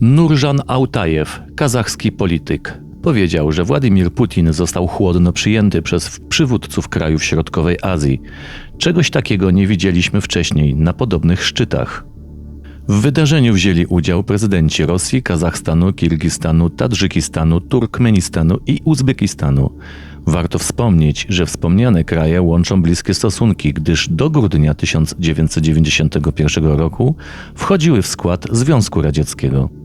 Nurżan Autajew, kazachski polityk, powiedział, że Władimir Putin został chłodno przyjęty przez przywódców krajów środkowej Azji. Czegoś takiego nie widzieliśmy wcześniej na podobnych szczytach. W wydarzeniu wzięli udział prezydenci Rosji, Kazachstanu, Kirgistanu, Tadżykistanu, Turkmenistanu i Uzbekistanu. Warto wspomnieć, że wspomniane kraje łączą bliskie stosunki, gdyż do grudnia 1991 roku wchodziły w skład Związku Radzieckiego.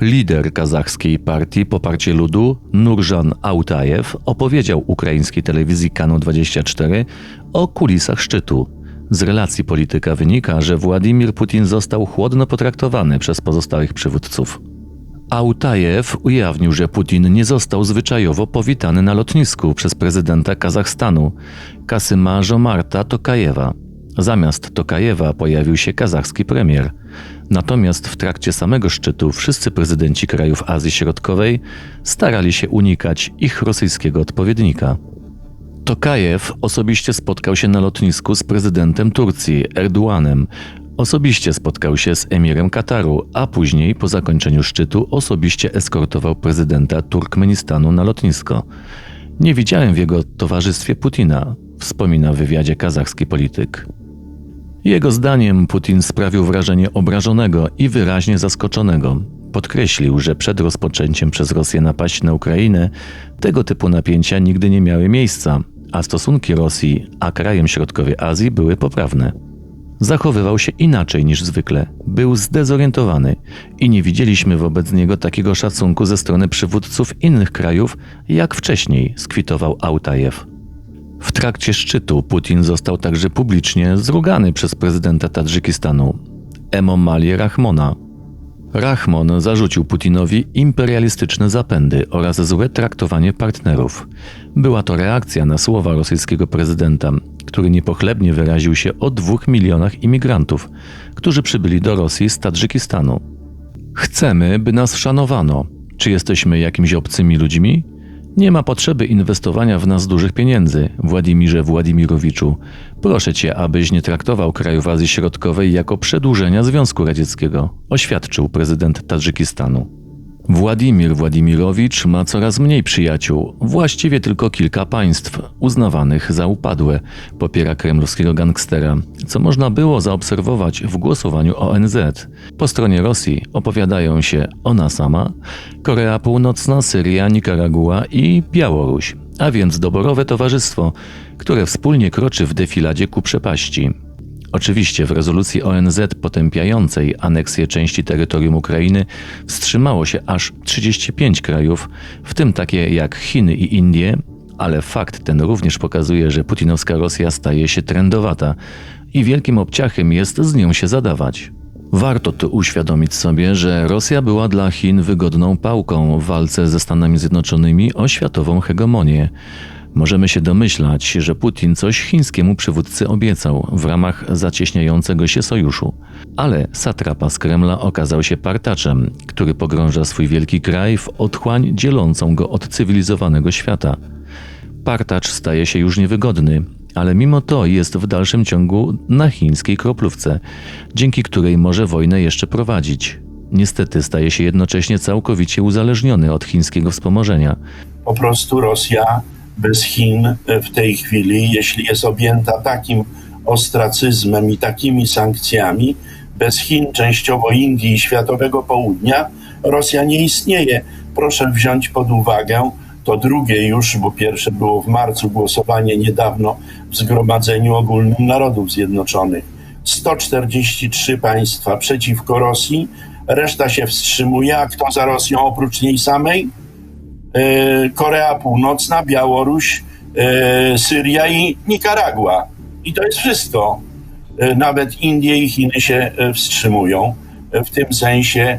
Lider kazachskiej partii Poparcie Ludu, Nurżan Autajew, opowiedział ukraińskiej telewizji Kanu 24 o kulisach szczytu. Z relacji polityka wynika, że Władimir Putin został chłodno potraktowany przez pozostałych przywódców. Autajew ujawnił, że Putin nie został zwyczajowo powitany na lotnisku przez prezydenta Kazachstanu, Kasyma Żomarta Tokajewa. Zamiast Tokajewa pojawił się kazachski premier. Natomiast w trakcie samego szczytu wszyscy prezydenci krajów Azji Środkowej starali się unikać ich rosyjskiego odpowiednika. Tokajew osobiście spotkał się na lotnisku z prezydentem Turcji, Erdoğanem. Osobiście spotkał się z emirem Kataru, a później, po zakończeniu szczytu, osobiście eskortował prezydenta Turkmenistanu na lotnisko. Nie widziałem w jego towarzystwie Putina, wspomina w wywiadzie kazachski polityk. Jego zdaniem Putin sprawił wrażenie obrażonego i wyraźnie zaskoczonego. Podkreślił, że przed rozpoczęciem przez Rosję napaści na Ukrainę tego typu napięcia nigdy nie miały miejsca, a stosunki Rosji a krajem środkowej Azji były poprawne. Zachowywał się inaczej niż zwykle, był zdezorientowany i nie widzieliśmy wobec niego takiego szacunku ze strony przywódców innych krajów, jak wcześniej, skwitował Autajew. W trakcie szczytu Putin został także publicznie zrugany przez prezydenta Tadżykistanu, Emomali Rahmona. Rahmon zarzucił Putinowi imperialistyczne zapędy oraz złe traktowanie partnerów. Była to reakcja na słowa rosyjskiego prezydenta, który niepochlebnie wyraził się o dwóch milionach imigrantów, którzy przybyli do Rosji z Tadżykistanu. Chcemy, by nas szanowano. Czy jesteśmy jakimiś obcymi ludźmi? Nie ma potrzeby inwestowania w nas dużych pieniędzy, Władimirze Władimirowiczu. Proszę cię, abyś nie traktował krajów Azji Środkowej jako przedłużenia Związku Radzieckiego, oświadczył prezydent Tadżykistanu. Władimir Władimirowicz ma coraz mniej przyjaciół, właściwie tylko kilka państw uznawanych za upadłe, popiera kremlowskiego gangstera, co można było zaobserwować w głosowaniu ONZ. Po stronie Rosji opowiadają się ona sama, Korea Północna, Syria, Nikaragua i Białoruś, a więc doborowe towarzystwo, które wspólnie kroczy w defiladzie ku przepaści. Oczywiście w rezolucji ONZ potępiającej aneksję części terytorium Ukrainy wstrzymało się aż 35 krajów, w tym takie jak Chiny i Indie, ale fakt ten również pokazuje, że putinowska Rosja staje się trendowata i wielkim obciachem jest z nią się zadawać. Warto tu uświadomić sobie, że Rosja była dla Chin wygodną pałką w walce ze Stanami Zjednoczonymi o światową hegemonię. Możemy się domyślać, że Putin coś chińskiemu przywódcy obiecał w ramach zacieśniającego się sojuszu. Ale satrapa z Kremla okazał się partaczem, który pogrąża swój wielki kraj w otchłań dzielącą go od cywilizowanego świata. Partacz staje się już niewygodny, ale mimo to jest w dalszym ciągu na chińskiej kroplówce, dzięki której może wojnę jeszcze prowadzić. Niestety staje się jednocześnie całkowicie uzależniony od chińskiego wspomożenia. Po prostu Rosja bez Chin w tej chwili, jeśli jest objęta takim ostracyzmem i takimi sankcjami, bez Chin, częściowo Indii i światowego południa, Rosja nie istnieje. Proszę wziąć pod uwagę to drugie już, bo pierwsze było w marcu głosowanie niedawno w Zgromadzeniu Ogólnym Narodów Zjednoczonych. 143 państwa przeciwko Rosji, reszta się wstrzymuje, a kto za Rosją oprócz niej samej? E, Korea Północna, Białoruś, e, Syria i Nikaragua. I to jest wszystko. E, nawet Indie i Chiny się wstrzymują. W tym sensie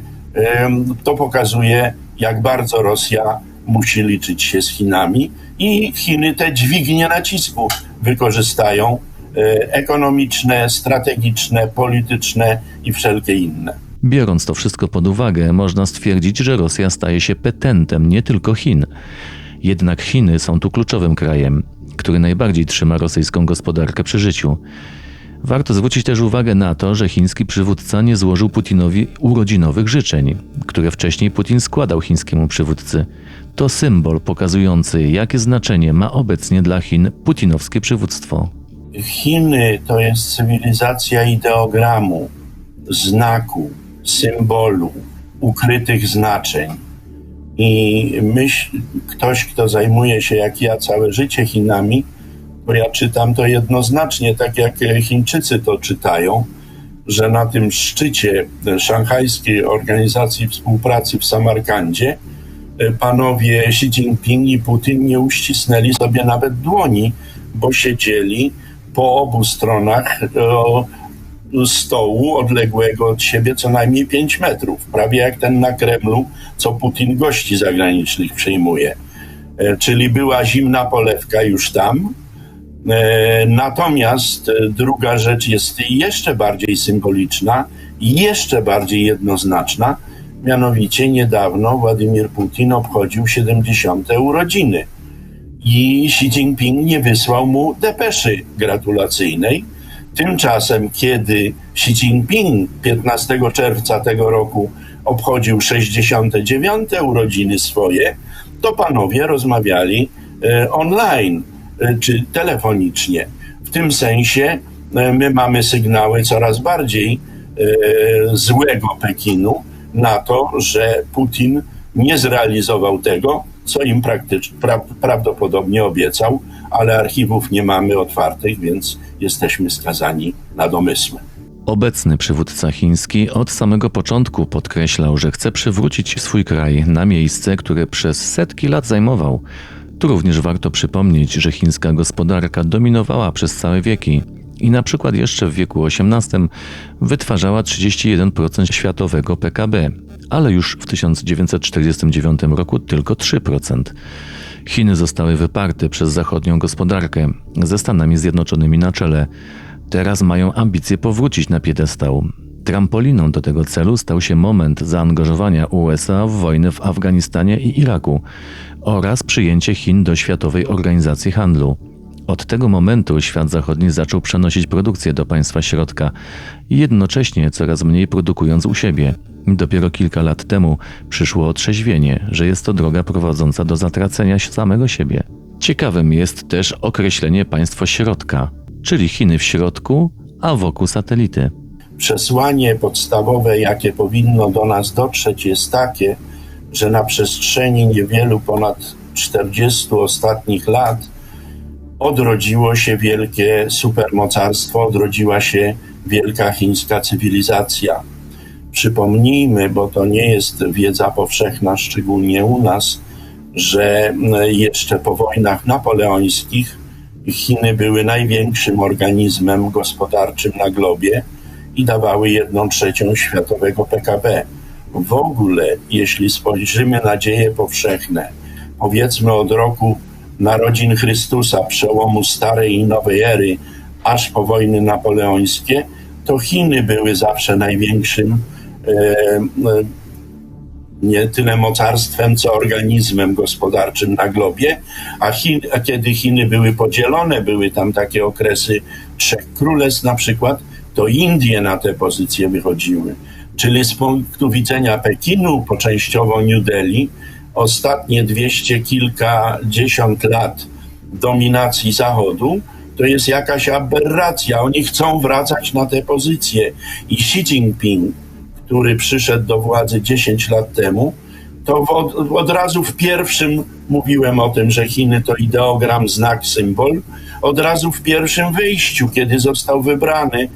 to pokazuje, jak bardzo Rosja musi liczyć się z Chinami i Chiny te dźwignie nacisku wykorzystają ekonomiczne, strategiczne, polityczne i wszelkie inne. Biorąc to wszystko pod uwagę, można stwierdzić, że Rosja staje się petentem nie tylko Chin. Jednak Chiny są tu kluczowym krajem, który najbardziej trzyma rosyjską gospodarkę przy życiu. Warto zwrócić też uwagę na to, że chiński przywódca nie złożył Putinowi urodzinowych życzeń, które wcześniej Putin składał chińskiemu przywódcy. To symbol pokazujący, jakie znaczenie ma obecnie dla Chin putinowskie przywództwo. Chiny to jest cywilizacja ideogramu, znaku, symbolu, ukrytych znaczeń. I myśl, ktoś, kto zajmuje się jak ja całe życie Chinami, bo ja czytam to jednoznacznie, tak jak Chińczycy to czytają, że na tym szczycie Szanghajskiej Organizacji Współpracy w Samarkandzie panowie Xi Jinping i Putin nie uścisnęli sobie nawet dłoni, bo siedzieli po obu stronach stołu odległego od siebie co najmniej 5 metrów, prawie jak ten na Kremlu, co Putin gości zagranicznych przyjmuje. Czyli była zimna polewka już tam. Natomiast druga rzecz jest jeszcze bardziej symboliczna jeszcze bardziej jednoznaczna. Mianowicie niedawno Władimir Putin obchodził 70. urodziny i Xi Jinping nie wysłał mu depeszy gratulacyjnej. Tymczasem, kiedy Xi Jinping 15 czerwca tego roku obchodził 69. urodziny swoje, to panowie rozmawiali e, online e, czy telefonicznie. W tym sensie e, my mamy sygnały coraz bardziej złego Pekinu na to, że Putin nie zrealizował tego, co im praktycz, pra, prawdopodobnie obiecał, ale archiwów nie mamy otwartych, więc jesteśmy skazani na domysły. Obecny przywódca chiński od samego początku podkreślał, że chce przywrócić swój kraj na miejsce, które przez setki lat zajmował. Tu również warto przypomnieć, że chińska gospodarka dominowała przez całe wieki i na przykład jeszcze w wieku XVIII wytwarzała 31% światowego PKB, ale już w 1949 roku tylko 3%. Chiny zostały wyparte przez zachodnią gospodarkę, ze Stanami Zjednoczonymi na czele. Teraz mają ambicje powrócić na piedestał. Trampoliną do tego celu stał się moment zaangażowania USA w wojnę w Afganistanie i Iraku oraz przyjęcie Chin do Światowej Organizacji Handlu. Od tego momentu świat zachodni zaczął przenosić produkcję do państwa środka, jednocześnie coraz mniej produkując u siebie. Dopiero kilka lat temu przyszło otrzeźwienie, że jest to droga prowadząca do zatracenia samego siebie. Ciekawym jest też określenie państwo środka, czyli Chiny w środku, a wokół satelity. Przesłanie podstawowe, jakie powinno do nas dotrzeć, jest takie, że na przestrzeni niewielu ponad 40 ostatnich lat odrodziło się wielkie supermocarstwo, odrodziła się wielka chińska cywilizacja. Przypomnijmy, bo to nie jest wiedza powszechna, szczególnie u nas, że jeszcze po wojnach napoleońskich Chiny były największym organizmem gospodarczym na globie i dawały jedną trzecią światowego PKB. W ogóle, jeśli spojrzymy na dzieje powszechne, powiedzmy od roku narodzin Chrystusa, przełomu starej i nowej ery, aż po wojny napoleońskie, to Chiny były zawsze największym e, e, nie tyle mocarstwem, co organizmem gospodarczym na globie, a, Chin, a kiedy Chiny były podzielone, były tam takie okresy trzech królestw na przykład, to Indie na te pozycje wychodziły. Czyli z punktu widzenia Pekinu, po częściowo New Delhi, ostatnie dwieście kilkadziesiąt lat dominacji Zachodu, to jest jakaś aberracja. Oni chcą wracać na te pozycje. I Xi Jinping, który przyszedł do władzy 10 lat temu, to od, od razu w pierwszym mówiłem o tym, że Chiny to ideogram, znak, symbol. Od razu w pierwszym wyjściu, kiedy został wybrany,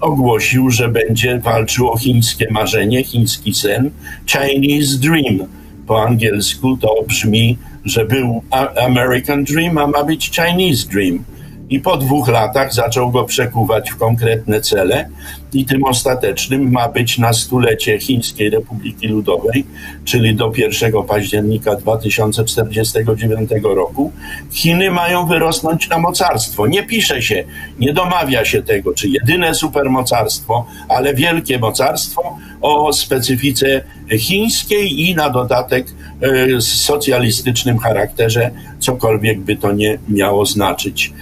ogłosił, że będzie walczył o chińskie marzenie, chiński sen, Chinese Dream po angielsku to brzmi, że był American Dream, a ma być Chinese Dream. I po dwóch latach zaczął go przekuwać w konkretne cele, i tym ostatecznym ma być na stulecie Chińskiej Republiki Ludowej, czyli do 1 października 2049 roku. Chiny mają wyrosnąć na mocarstwo. Nie pisze się, nie domawia się tego, czy jedyne supermocarstwo, ale wielkie mocarstwo o specyfice chińskiej i na dodatek e, socjalistycznym charakterze, cokolwiek by to nie miało znaczyć.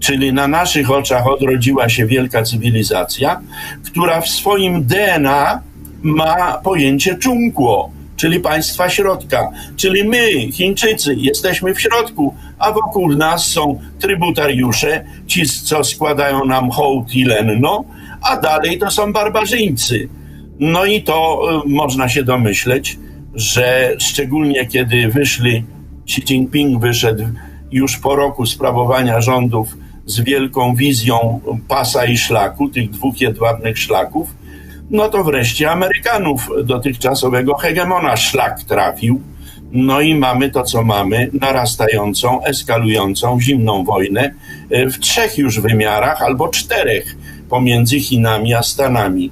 Czyli na naszych oczach odrodziła się wielka cywilizacja, która w swoim DNA ma pojęcie czungło, czyli państwa środka. Czyli my, Chińczycy, jesteśmy w środku, a wokół nas są trybutariusze, ci, co składają nam hołd i lenno, a dalej to są barbarzyńcy. No i to y, można się domyśleć, że szczególnie kiedy wyszli, Xi Jinping wyszedł już po roku sprawowania rządów z wielką wizją pasa i szlaku, tych dwóch jedwabnych szlaków, no to wreszcie Amerykanów, dotychczasowego hegemona, szlak trafił. No i mamy to, co mamy, narastającą, eskalującą zimną wojnę y, w trzech już wymiarach albo czterech pomiędzy Chinami a Stanami.